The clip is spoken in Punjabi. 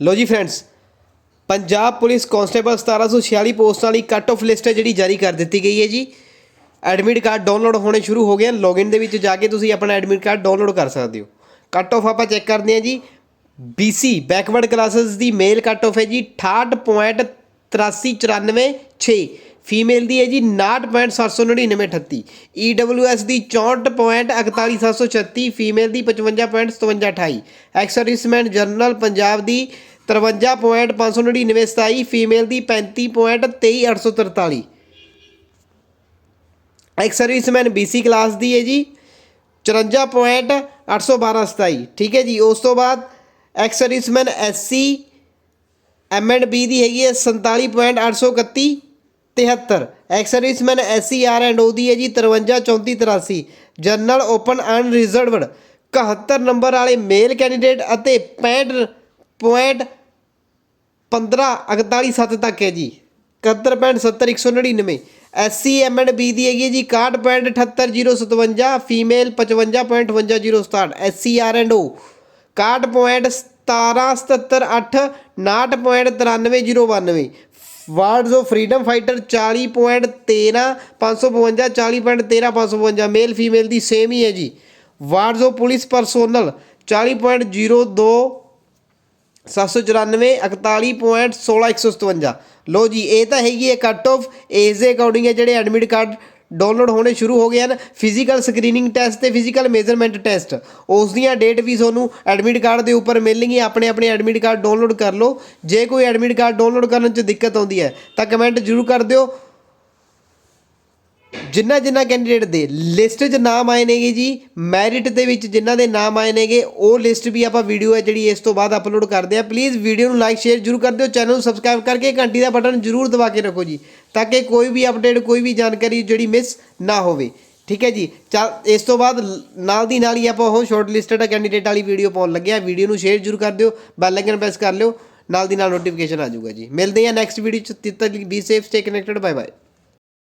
ਲੋ ਜੀ ਫਰੈਂਡਸ, ਪੰਜਾਬ ਪੁਲਿਸ ਕਾਂਸਟੇਬਲ 1746 ਪੋਸਟਾਂ ਵਾਲੀ ਕੱਟ ਆਫ ਲਿਸਟ ਹੈ ਜਿਹੜੀ ਜਾਰੀ ਕਰ ਦਿੱਤੀ ਗਈ ਹੈ ਜੀ। ਐਡਮਿਟ ਕਾਰਡ ਡਾਊਨਲੋਡ ਹੋਣੇ ਸ਼ੁਰੂ ਹੋ ਗਏ ਹਨ। ਲੌਗਇਨ ਦੇ ਵਿੱਚ ਜਾ ਕੇ ਤੁਸੀਂ ਆਪਣਾ ਐਡਮਿਟ ਕਾਰਡ ਡਾਊਨਲੋਡ ਕਰ ਸਕਦੇ ਹੋ। ਕੱਟ ਆਫ ਆਪਾਂ ਚੈੱਕ ਕਰਦੇ ਹਾਂ ਜੀ। BC ਬੈਕਵਰਡ ਕਲਾਸਿਸ ਦੀ ਮੇਲ ਕੱਟ ਆਫ ਹੈ ਜੀ। 68.839496 ਫੀਮੇਲ ਦੀ ਹੈ ਜੀ 59.79938 EWS ਦੀ 64.41736 ਫੀਮੇਲ ਦੀ 55.5728 ਐਕਸ ਸਰਵਿਸਮੈਨ ਜਨਰਲ ਪੰਜਾਬ ਦੀ 53.599 ਫੀਮੇਲ ਦੀ 35.23843 ਐਕਸ ਸਰਵਿਸਮੈਨ BC ਕਲਾਸ ਦੀ ਹੈ ਜੀ 54.81227 ਠੀਕ ਹੈ ਜੀ, ਉਸ ਤੋਂ ਬਾਅਦ ਐਕਸ ਸਰਵਿਸਮੈਨ SC ਬੀ ਦੀ ਹੈਗੀ ਹੈ 47.831 73 ਐਕਸ ਸਰਵਿਸਮੈਨ ਆਰ ਐਂਡ ਓ ਦੀ ਹੈ ਜੀ 533483 ਜਨਰਲ ਓਪਨ ਅਨਰਿਜ਼ਰਵਡ 71 ਨੰਬਰ ਵਾਲੇ ਮੇਲ ਕੈਂਡੀਡੇਟ ਅਤੇ 65 15 41 7 ਤੱਕ ਹੈ ਜੀ। 71.70199 ਐਸਸੀ ਐਮਐਂਡ ਬੀ ਦੀ ਹੈਗੀ ਹੈ ਜੀ 61.78057 female 55.55067 SCR and O 61.17789.93092 wards of freedom fighter 40.13 552 40.13 male female the same ਹੀ ਹੈ ਜੀ। ਵਾਰਡਸ ਆਫ ਪੁਲਿਸ ਪਰਸੋਨਲ 40.02 794 41.16157 ਲੋ ਜੀ, ਇਹ ਤਾਂ ਹੈਗੀ ਹੈ ਕੱਟ ਆਫ ਏਜ ਦੇ ਅਕੋਰਡਿੰਗ ਹੈ ਜਿਹੜੇ ਐਡਮਿਟ ਕਾਰਡ ਡਾਊਨਲੋਡ ਹੋਣੇ ਸ਼ੁਰੂ ਹੋ ਗਏ ਹਨ। ਫਿਜ਼ੀਕਲ ਸਕਰੀਨਿੰਗ ਟੈਸਟ ਤੇ ਫਿਜ਼ੀਕਲ ਮੇਜ਼ਰਮੈਂਟ ਟੈਸਟ ਉਸ ਦੀਆਂ ਡੇਟ ਵੀ ਤੁਹਾਨੂੰ ਐਡਮਿਟ ਕਾਰਡ ਦੇ ਉੱਪਰ ਮਿਲਣਗੀਆਂ। ਆਪਣੇ ਆਪਣੇ ਐਡਮਿਟ ਕਾਰਡ ਡਾਊਨਲੋਡ ਕਰ ਲਓ। ਜੇ ਕੋਈ ਐਡਮਿਟ ਕਾਰਡ ਡਾਊਨਲੋਡ ਕਰਨ 'ਚ ਦਿੱਕਤ ਆਉਂਦੀ ਹੈ, ਤਾਂ ਕਮੈਂਟ ਜ਼ਰੂਰ ਕਰ ਦਿਓ। ਜਿੰਨਾ ਜਿੰਨਾ ਕੈਂਡੀਡੇਟ ਦੇ ਲਿਸਟ 'ਚ ਨਾਮ ਆਏ ਨੇਗੇ ਜੀ ਮੈਰਿਟ ਦੇ ਵਿੱਚ ਜਿਨ੍ਹਾਂ ਦੇ ਨਾਮ ਆਏ ਨੇਗੇ, ਉਹ ਲਿਸਟ ਵੀ ਆਪਾਂ ਵੀਡੀਓ ਹੈ ਜਿਹੜੀ ਇਸ ਤੋਂ ਬਾਅਦ ਅਪਲੋਡ ਕਰਦੇ ਆ ਪਲੀਜ਼ ਵੀਡੀਓ ਨੂੰ ਲਾਈਕ ਸ਼ੇਅਰ ਜਰੂਰ ਕਰ ਦਿਓ ਚੈਨਲ ਨੂੰ ਸਬਸਕ੍ਰਾਈਬ ਕਰਕੇ ਘੰਟੀ ਦਾ ਬਟਨ ਜਰੂਰ ਦਬਾ ਕੇ ਰੱਖੋ ਜੀ, ਤਾਂ ਕਿ ਕੋਈ ਵੀ ਅਪਡੇਟ ਕੋਈ ਵੀ ਜਾਣਕਾਰੀ ਜਿਹੜੀ ਮਿਸ ਨਾ ਹੋਵੇ। ਠੀਕ ਹੈ ਜੀ? ਚੱਲ, ਇਸ ਤੋਂ ਬਾਅਦ ਨਾਲ ਦੀ ਨਾਲ ਹੀ ਆਪਾਂ ਉਹ ਸ਼ਾਰਟ ਲਿਸਟਡ ਕੈਂਡੀਡੇਟ ਵਾਲੀ ਵੀਡੀਓ ਪਾਉਣ ਲੱਗੇ ਆ ਵੀਡੀਓ ਨੂੰ ਸ਼ੇਅਰ ਜਰੂਰ ਕਰ ਦਿਓ ਬੈਲ ਆਈਕਨ ਪ੍ਰੈਸ ਕਰ ਲਿਓ, ਨਾਲ ਦੀ ਨਾਲ ਨੋਟੀਫਿਕੇਸ਼ਨ ਆ ਜਾਊਗਾ ਜੀ। ਮਿਲਦੇ ਆ ਨੈਕਸਟ ਵੀਡੀਓ ਚ। ਤਦ ਤੱਕ be safe stay connected bye bye